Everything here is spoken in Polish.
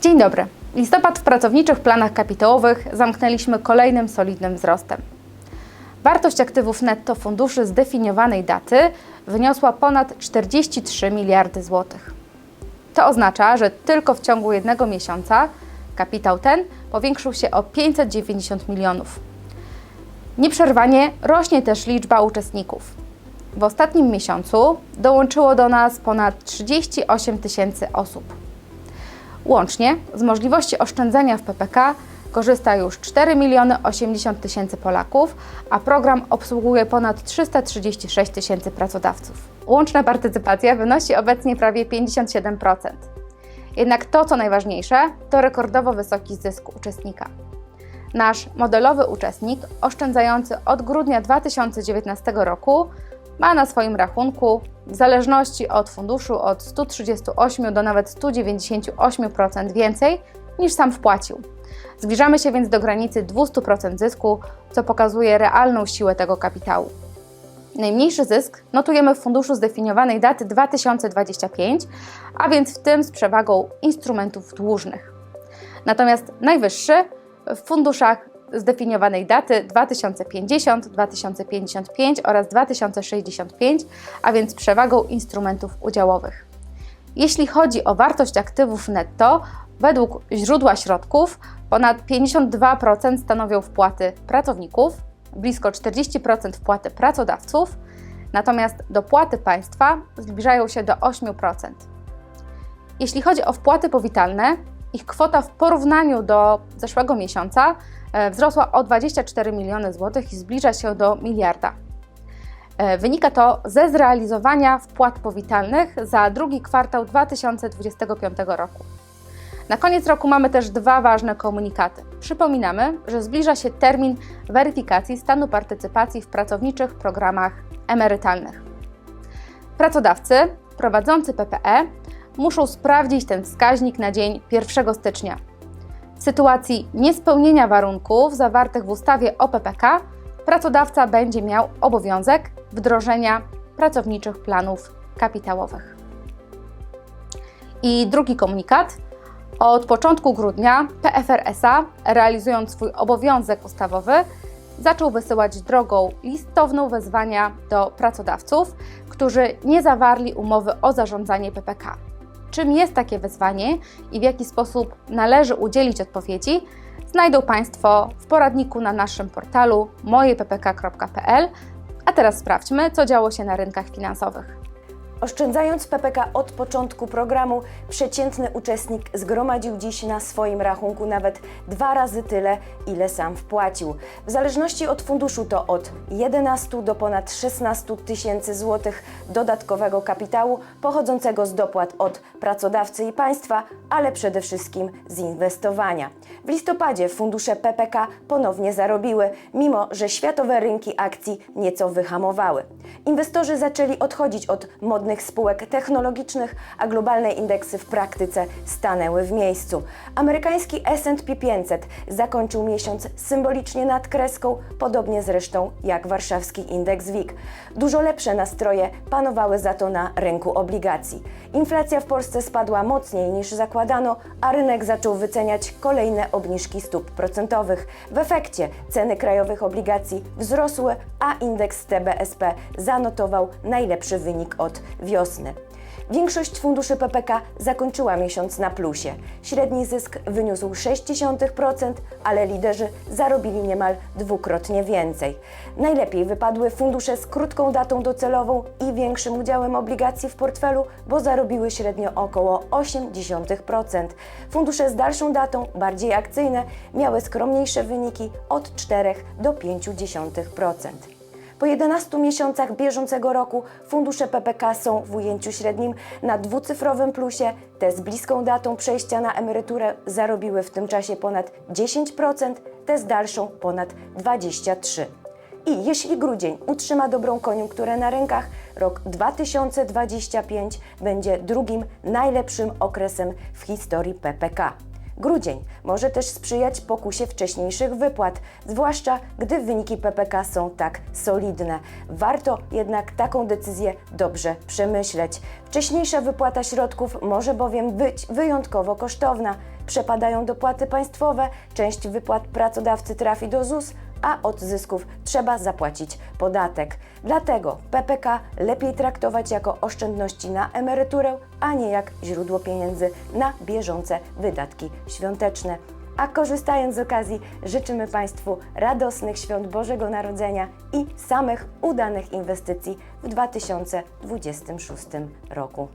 Dzień dobry. Listopad w pracowniczych planach kapitałowych zamknęliśmy kolejnym solidnym wzrostem. Wartość aktywów netto funduszy zdefiniowanej daty wyniosła ponad 43 miliardy złotych. To oznacza, że tylko w ciągu jednego miesiąca kapitał ten powiększył się o 590 milionów. Nieprzerwanie rośnie też liczba uczestników. W ostatnim miesiącu dołączyło do nas ponad 38 tysięcy osób. Łącznie z możliwości oszczędzania w PPK korzysta już 4 miliony 80 tysięcy Polaków, a program obsługuje ponad 336 tysięcy pracodawców. Łączna partycypacja wynosi obecnie prawie 57%. Jednak to, co najważniejsze, to rekordowo wysoki zysk uczestnika. Nasz modelowy uczestnik, oszczędzający od grudnia 2019 roku, ma na swoim rachunku, w zależności od funduszu, od 138 do nawet 198% więcej niż sam wpłacił. Zbliżamy się więc do granicy 200% zysku, co pokazuje realną siłę tego kapitału. Najmniejszy zysk notujemy w funduszu zdefiniowanej daty 2025, a więc w tym z przewagą instrumentów dłużnych. Natomiast najwyższy w funduszach zdefiniowanej daty 2050, 2055 oraz 2065, a więc przewagą instrumentów udziałowych. Jeśli chodzi o wartość aktywów netto, według źródła środków ponad 52% stanowią wpłaty pracowników, blisko 40% wpłaty pracodawców, natomiast dopłaty państwa zbliżają się do 8%. Jeśli chodzi o wpłaty powitalne, ich kwota w porównaniu do zeszłego miesiąca wzrosła o 24 miliony złotych i zbliża się do miliarda. E, Wynika to ze zrealizowania wpłat powitalnych za drugi kwartał 2025 roku. Na koniec roku mamy też dwa ważne komunikaty. Przypominamy, że zbliża się termin weryfikacji stanu partycypacji w pracowniczych programach emerytalnych. Pracodawcy prowadzący PPE muszą sprawdzić ten wskaźnik na dzień 1 stycznia. W sytuacji niespełnienia warunków zawartych w ustawie o PPK, pracodawca będzie miał obowiązek wdrożenia pracowniczych planów kapitałowych. I drugi komunikat. Od początku grudnia PFR SA, realizując swój obowiązek ustawowy, zaczął wysyłać drogą listowną wezwania do pracodawców, którzy nie zawarli umowy o zarządzanie PPK. Czym jest takie wezwanie i w jaki sposób należy udzielić odpowiedzi, znajdą Państwo w poradniku na naszym portalu mojeppk.pl. A teraz sprawdźmy, co działo się na rynkach finansowych. Oszczędzając PPK od początku programu, przeciętny uczestnik zgromadził dziś na swoim rachunku nawet dwa razy tyle, ile sam wpłacił. W zależności od funduszu to od 11 do ponad 16 tysięcy złotych dodatkowego kapitału pochodzącego z dopłat od pracodawcy i państwa, ale przede wszystkim z inwestowania. W listopadzie fundusze PPK ponownie zarobiły, mimo że światowe rynki akcji nieco wyhamowały. Inwestorzy zaczęli odchodzić od modnych spółek technologicznych, a globalne indeksy w praktyce stanęły w miejscu. Amerykański S&P 500 zakończył miesiąc symbolicznie nad kreską, podobnie zresztą jak warszawski indeks WIG. Dużo lepsze nastroje panowały za to na rynku obligacji. Inflacja w Polsce spadła mocniej niż zakładano, a rynek zaczął wyceniać kolejne obniżki stóp procentowych. W efekcie ceny krajowych obligacji wzrosły, a indeks TBSP zanotował najlepszy wynik od wiosny. Większość funduszy PPK zakończyła miesiąc na plusie. Średni zysk wyniósł 0,6%, ale liderzy zarobili niemal dwukrotnie więcej. Najlepiej wypadły fundusze z krótką datą docelową i większym udziałem obligacji w portfelu, bo zarobiły średnio około 0,8%. Fundusze z dalszą datą, bardziej akcyjne, miały skromniejsze wyniki od 4 do 0,5%. Po 11 miesiącach bieżącego roku fundusze PPK są w ujęciu średnim na dwucyfrowym plusie. Te z bliską datą przejścia na emeryturę zarobiły w tym czasie ponad 10%, te z dalszą ponad 23%. I jeśli grudzień utrzyma dobrą koniunkturę na rynkach, rok 2025 będzie drugim najlepszym okresem w historii PPK. Grudzień może też sprzyjać pokusie wcześniejszych wypłat, zwłaszcza gdy wyniki PPK są tak solidne. Warto jednak taką decyzję dobrze przemyśleć. Wcześniejsza wypłata środków może bowiem być wyjątkowo kosztowna. Przepadają dopłaty państwowe, część wypłat pracodawcy trafi do ZUS, a od zysków trzeba zapłacić podatek. Dlatego PPK lepiej traktować jako oszczędności na emeryturę, a nie jak źródło pieniędzy na bieżące wydatki świąteczne. A korzystając z okazji, życzymy Państwu radosnych świąt Bożego Narodzenia i samych udanych inwestycji w 2026 roku.